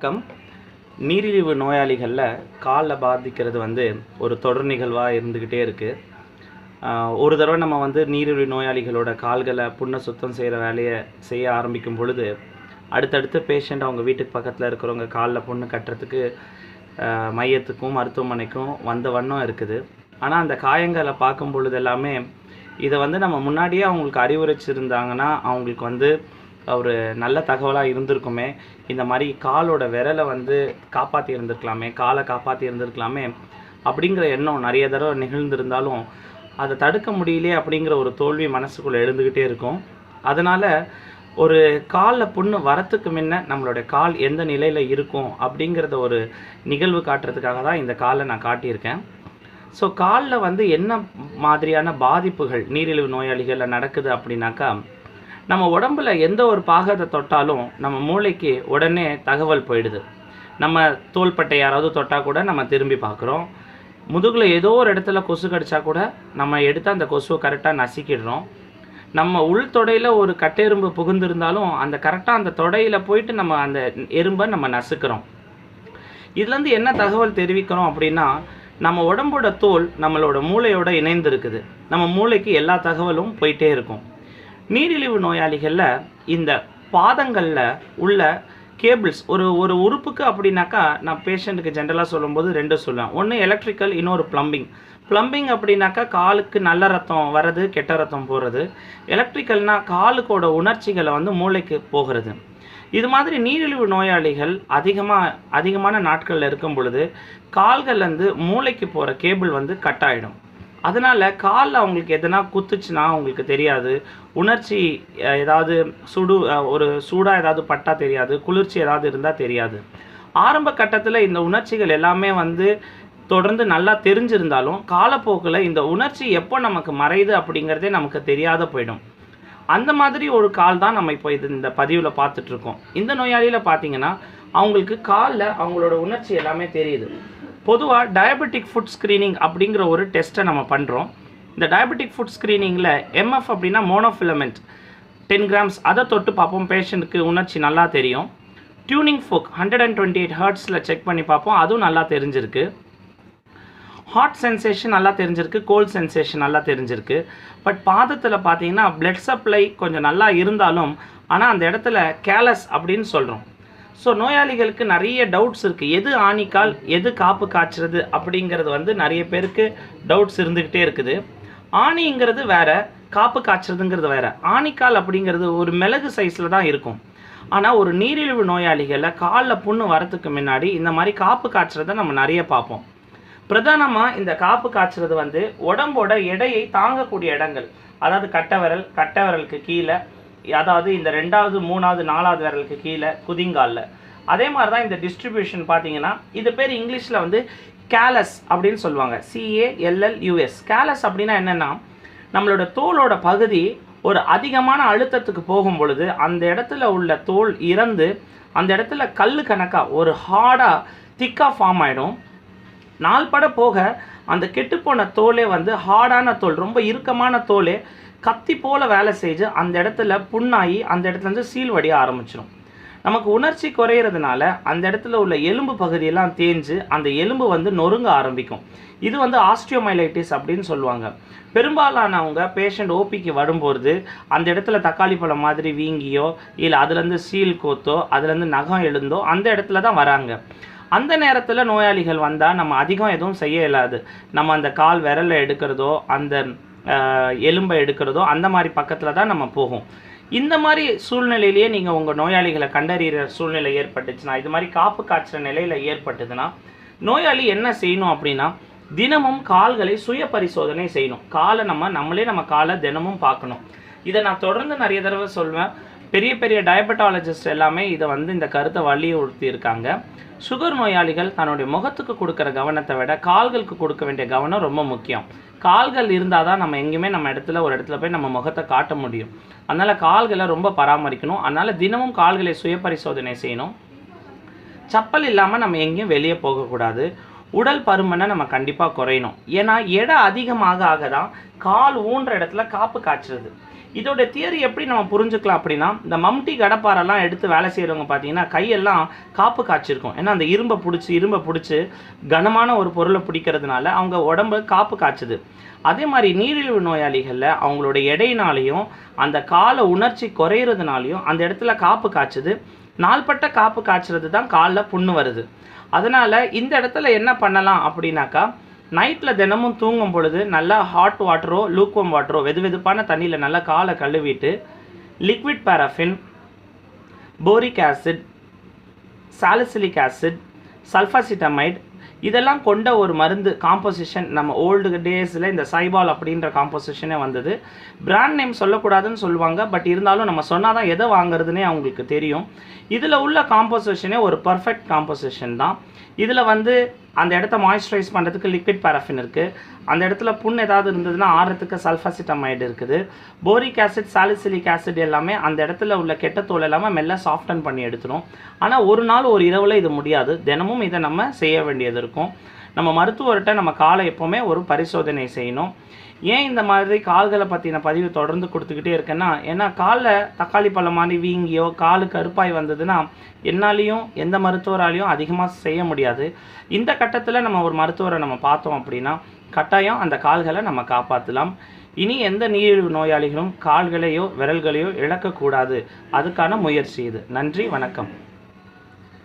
வணக்கம். நீரிழிவு நோயாளிகளில் காலில் பாதிக்கிறது வந்து ஒரு தொடர் நிகழ்வாக இருந்துக்கிட்டே இருக்குது ஒரு தடவை நம்ம வந்து நீரிழிவு நோயாளிகளோட கால்களை புண்ணை சுத்தம் செய்கிற வேலையை செய்ய ஆரம்பிக்கும் பொழுது அடுத்தடுத்து பேஷண்ட் அவங்க வீட்டுக்கு பக்கத்தில் இருக்கிறவங்க காலில் புண்ணு கட்டுறதுக்கு மையத்துக்கும் மருத்துவமனைக்கும் வந்த வண்ணம் இருக்குது. ஆனால் அந்த காயங்களை பார்க்கும் பொழுது எல்லாமே இதை வந்து நம்ம முன்னாடியே அவங்களுக்கு அறிவுரைச்சிருந்தாங்கன்னா அவங்களுக்கு வந்து ஒரு நல்ல தகவலாக இருந்திருக்குமே. இந்த மாதிரி காலோட விரலை வந்து காப்பாற்றி இருந்திருக்கலாமே காலை காப்பாற்றி இருந்திருக்கலாமே அப்படிங்கிற எண்ணம் நிறைய தடவை நிகழ்ந்திருந்தாலும் அதை தடுக்க முடியலையே அப்படிங்கிற ஒரு தோல்வி மனசுக்குள்ளே எழுந்துக்கிட்டே இருக்கும். அதனால் ஒரு காலில் புண்ணு வரத்துக்கு முன்ன நம்மளுடைய கால் எந்த நிலையில் இருக்கும் அப்படிங்கிறத ஒரு நிகழ்வு காட்டுறதுக்காக தான் இந்த காலை நான் காட்டியிருக்கேன். ஸோ காலில் வந்து என்ன மாதிரியான பாதிப்புகள் நீரிழிவு நோயாளிகளில் நடக்குது அப்படின்னாக்கா நம்ம உடம்புல எந்த ஒரு பாகத்தை தொட்டாலும் நம்ம மூளைக்கு உடனே தகவல் போயிடுது. நம்ம தோள்பட்டை யாராவது தொட்டால் கூட நம்ம திரும்பி பார்க்குறோம். முதுகில் ஏதோ ஒரு இடத்துல கொசு கடிச்சா கூட நம்ம எடுத்து அந்த கொசுவை கரெக்டாக நசுக்கிடுறோம். நம்ம உள் தொடையில் ஒரு கட்டெரும்பு புகுந்திருந்தாலும் அந்த கரெக்டாக அந்த தொடையில் போயிட்டு நம்ம அந்த எறும்பை நம்ம நசுக்கிறோம். இதுலேருந்து என்ன தகவல் தெரிவிக்கிறோம் அப்படின்னா நம்ம உடம்போட தோல் நம்மளோட மூளையோட இணைந்து இருக்குது நம்ம மூளைக்கு எல்லா தகவலும் போயிட்டே இருக்கும். நீரிழிவு நோயாளிகளில் இந்த பாதங்களில் உள்ள கேபிள்ஸ் ஒரு ஒரு உறுப்புக்கு அப்படின்னாக்கா நான் பேஷண்ட்டுக்கு ஜென்ரலாக சொல்லும்போது ரெண்டு சொல்லுவேன். ஒன்று எலக்ட்ரிக்கல் இன்னொரு ப்ளம்பிங் ப்ளம்பிங் அப்படின்னாக்கா காலுக்கு நல்ல ரத்தம் வர்றது கெட்ட ரத்தம் போகிறது எலக்ட்ரிக்கல்னால் காலுக்கோட உணர்ச்சிகளை வந்து மூளைக்கு போகிறது. இது மாதிரி நீரிழிவு நோயாளிகள் அதிகமாக அதிகமான நாட்களில் இருக்கும் பொழுது கால்கள்லேருந்து மூளைக்கு போகிற கேபிள் வந்து கட் ஆகிடும் அதனால் காலில் அவங்களுக்கு எதனா குத்துச்சுன்னா அவங்களுக்கு தெரியாது. உணர்ச்சி ஏதாவது சுடு ஒரு சூடாக ஏதாவது பட்டா தெரியாது. குளிர்ச்சி ஏதாவது இருந்தால் தெரியாது. ஆரம்ப கட்டத்தில் இந்த உணர்ச்சிகள் எல்லாமே வந்து தொடர்ந்து நல்லா தெரிஞ்சிருந்தாலும் காலப்போக்கில் இந்த உணர்ச்சி எப்போ நமக்கு மறையுது அப்படிங்கிறதே நமக்கு தெரியாத போயிடும். அந்த மாதிரி ஒரு கால் தான் நம்ம இப்போ இது இந்த பதிவில் பார்த்துட்ருக்கோம் இந்த நோயாளியில் பார்த்தீங்கன்னா அவங்களுக்கு காலில் அவங்களோட உணர்ச்சி எல்லாமே தெரியுது. பொதுவாக டயபெட்டிக் ஃபுட் ஸ்க்ரீனிங் அப்படிங்கிற ஒரு டெஸ்ட்டை நம்ம பண்ணுறோம் இந்த டயபெட்டிக் ஃபுட் ஸ்க்ரீனிங்கில் எம்எஃப் அப்படின்னா மோனோஃபிலமெண்ட் டென் கிராம்ஸ் அதை தொட்டு பார்ப்போம். பேஷண்ட்டுக்கு உணர்ச்சி நல்லா தெரியும். Tuning fork hundred and twenty eight ஹர்ட்ஸில் check பண்ணி பார்ப்போம். அதுவும் நல்லா தெரிஞ்சிருக்கு. ஹாட் சென்சேஷன் நல்லா தெரிஞ்சிருக்கு. கோல்ட் சென்சேஷன் நல்லா தெரிஞ்சிருக்கு. பட் பாதத்தில் பார்த்தீங்கன்னா பிளட் சப்ளை கொஞ்சம் நல்லா இருந்தாலும் ஆனால் அந்த இடத்துல கேலஸ் அப்படின்னு சொல்கிறோம் ஸோ நோயாளிகளுக்கு நிறைய டவுட்ஸ் இருக்குது எது ஆணிக்கால் எது காப்பு காய்ச்சுறது அப்படிங்கிறது வந்து நிறைய பேருக்கு டவுட்ஸ் இருந்துக்கிட்டே இருக்குது. ஆணிங்கிறது வேறு காப்பு காய்ச்சறதுங்கிறது வேறு. ஆணிக்கால் அப்படிங்கிறது ஒரு மிளகு சைஸில் தான் இருக்கும். ஆனால் ஒரு நீரிழிவு நோயாளிகளில் காலில் புண்ணு வரத்துக்கு முன்னாடி இந்த மாதிரி காப்பு காய்ச்சறதை நம்ம நிறைய பார்ப்போம். பிரதானமாக இந்த காப்பு காய்ச்சறது வந்து உடம்போட எடையை தாங்கக்கூடிய இடங்கள். அதாவது கட்டை விரல் கட்டை விரலுக்கு கீழே அதாவது இந்த ரெண்டாவது மூணாவது நாலாவது விரலுக்கு கீழே குதிங்காலில். அதே மாதிரி தான் இந்த டிஸ்ட்ரிபியூஷன் பார்த்தீங்கன்னா இது பேர் இங்கிலீஷில் வந்து கேலஸ் அப்படின்னு சொல்லுவாங்க. சிஏஎல்எல்யூஎஸ் கேலஸ் அப்படின்னா என்னென்னா நம்மளோட தோலோட பகுதி ஒரு அதிகமான அழுத்தத்துக்கு போகும் பொழுது அந்த இடத்துல உள்ள தோல் இறந்து அந்த இடத்துல கல் கணக்காக ஒரு ஹார்டாக திக்காக ஃபார்ம் ஆகிடும் நாள்பட போக அந்த கெட்டுப்போன தோலே வந்து ஹார்டான தோல் ரொம்ப இறுக்கமான தோலே கத்தி போல் வேலை செஞ்சு அந்த இடத்துல புண்ணாகி அந்த இடத்துலேருந்து சீல் வடிய ஆரம்பிச்சிடும் நமக்கு உணர்ச்சி குறையிறதுனால அந்த இடத்துல உள்ள எலும்பு பகுதியெல்லாம் தேஞ்சு அந்த எலும்பு வந்து நொறுங்க ஆரம்பிக்கும். இது வந்து ஆஸ்டியோமைலைட்டிஸ் அப்படின்னு சொல்லுவாங்க. பெரும்பாலானவங்க பேஷண்ட் ஓபிக்கு வரும்போது அந்த இடத்துல தக்காளி பழம் மாதிரி வீங்கியோ இல்லை அதுலேருந்து சீல் கோத்தோ அதுலேருந்து நகம் எழுந்தோ அந்த இடத்துல தான் வராங்க. அந்த நேரத்தில் நோயாளிகள் வந்தால் நம்ம அதிகம் எதுவும் செய்ய இயலாது. நம்ம அந்த கால் விரலை எடுக்கிறதோ அந்த எலும்பை எடுக்கிறதோ அந்த மாதிரி பக்கத்தில் தான் நம்ம போகும். இந்த மாதிரி சூழ்நிலையிலேயே நீங்கள் உங்கள் நோயாளிகளை கண்டறிகிற சூழ்நிலை ஏற்பட்டுச்சுன்னா இது மாதிரி காப்பு காய்ச்சல் நிலையில் ஏற்பட்டதுன்னா நோயாளி என்ன செய்யணும் அப்படின்னா தினமும் கால்களை சுய பரிசோதனை செய்யணும். காலை நம்ம நம்மளே நம்ம காலை தினமும் பார்க்கணும். இதை நான் தொடர்ந்து நிறைய தடவை சொல்வேன். பெரிய பெரிய டயபெட்டாலஜிஸ்ட் எல்லாமே இதை வந்து இந்த கருத்தை வலியுறுத்தி இருக்காங்க சுகர் நோயாளிகள் தன்னுடைய முகத்துக்கு கொடுக்குற கவனத்தை விட கால்களுக்கு கொடுக்க வேண்டிய கவனம் ரொம்ப முக்கியம். கால்கள் இருந்தால் தான் நம்ம எங்கேயுமே நம்ம இடத்துல ஒரு இடத்துல போய் நம்ம முகத்தை காட்ட முடியும். அதனால் கால்களை ரொம்ப பராமரிக்கணும். அதனால் தினமும் கால்களை சுய பரிசோதனை செய்யணும். சப்பல் இல்லாமல் நம்ம எங்கேயும் வெளியே போகக்கூடாது. உடல் பருமனை நம்ம கண்டிப்பாக குறையணும். ஏன்னா எடை அதிகமாக ஆக தான் கால் ஊன்ற இடத்துல காப்பு காய்ச்சிருது இதோட தியரி எப்படி நம்ம புரிஞ்சுக்கலாம் அப்படின்னா இந்த மம்டி கடப்பாரெல்லாம் எடுத்து வேலை செய்கிறவங்க பார்த்தீங்கன்னா கையெல்லாம் காப்பு காய்ச்சிருக்கும். ஏன்னா அந்த இரும்பை பிடிச்சி இரும்பை பிடிச்சி கனமான ஒரு பொருளை பிடிக்கிறதுனால அவங்க உடம்பு காப்பு காய்ச்சுது. அதே மாதிரி நீரிழிவு நோயாளிகளில் அவங்களோட எடையினாலையும் அந்த கால உணர்ச்சி குறையிறதுனாலையும் அந்த இடத்துல காப்பு காய்ச்சுது. நாள்பட்ட காப்பு காய்ச்சறது தான் காலில் புண்ணு வருது. அதனால் இந்த இடத்துல என்ன பண்ணலாம் அப்படின்னாக்கா நைட்டில் தினமும் தூங்கும் பொழுது நல்லா ஹாட் வாட்டரோ லூக்வம் வாட்டரோ வெது வெதுப்பான தண்ணியில் நல்லா காலை கழுவிட்டு liquid paraffin boric acid salicylic acid sulfacetamide இதெல்லாம் கொண்ட ஒரு மருந்து காம்போசிஷன் நம்ம ஓல்டு டேஸில் இந்த சைபால் அப்படின்ற காம்போசிஷனே வந்தது. பிராண்ட் நேம் சொல்லக்கூடாதுன்னு சொல்லுவாங்க பட் இருந்தாலும் நம்ம சொன்னால் தான் எதை வாங்குறதுனே அவங்களுக்கு தெரியும். இதில் உள்ள காம்போசிஷனே ஒரு பர்ஃபெக்ட் காம்போசிஷன் தான். இதில் வந்து அந்த இடத்த மாய்ஸ்சரைஸ் பண்ணுறதுக்கு லிக்விட் பேரஃபின் இருக்குது அந்த இடத்துல புண் ஏதாவது இருந்ததுன்னா ஆடுறதுக்கு சல்ஃபாசிட்டமைடு இருக்குது. போரிக் ஆசிட் சாலிசிலிக் ஆசிட் எல்லாமே அந்த இடத்துல உள்ள கெட்ட தோல் எல்லாமே மெல்ல சாஃப்டன் பண்ணி எடுத்துரும். ஆனால் ஒரு நாள் ஒரு இரவில் இது முடியாது. தினமும் இதை நம்ம செய்ய வேண்டியது இருக்கும். நம்ம மருத்துவர்கிட்ட நம்ம காலை எப்போவுமே ஒரு பரிசோதனை செய்யணும். ஏன் இந்த மாதிரி கால்களை பற்றின பதிவு தொடர்ந்து கொடுத்துக்கிட்டே இருக்கேன்னா ஏன்னா காலில் தக்காளி பழம் மாதிரி வீங்கியோ காலு கருப்பாய் வந்ததுன்னா என்னாலையும் எந்த மருத்துவராலையும் அதிகமாக செய்ய முடியாது. இந்த கட்டத்தில் நம்ம ஒரு மருத்துவரை நம்ம பார்த்தோம் அப்படின்னா கட்டாயம் அந்த கால்களை நம்ம காப்பாற்றலாம் இனி எந்த நீரிழிவு நோயாளிகளும் கால்களையோ விரல்களையோ இழக்கக்கூடாது. அதுக்கான முயற்சி இது. நன்றி வணக்கம்.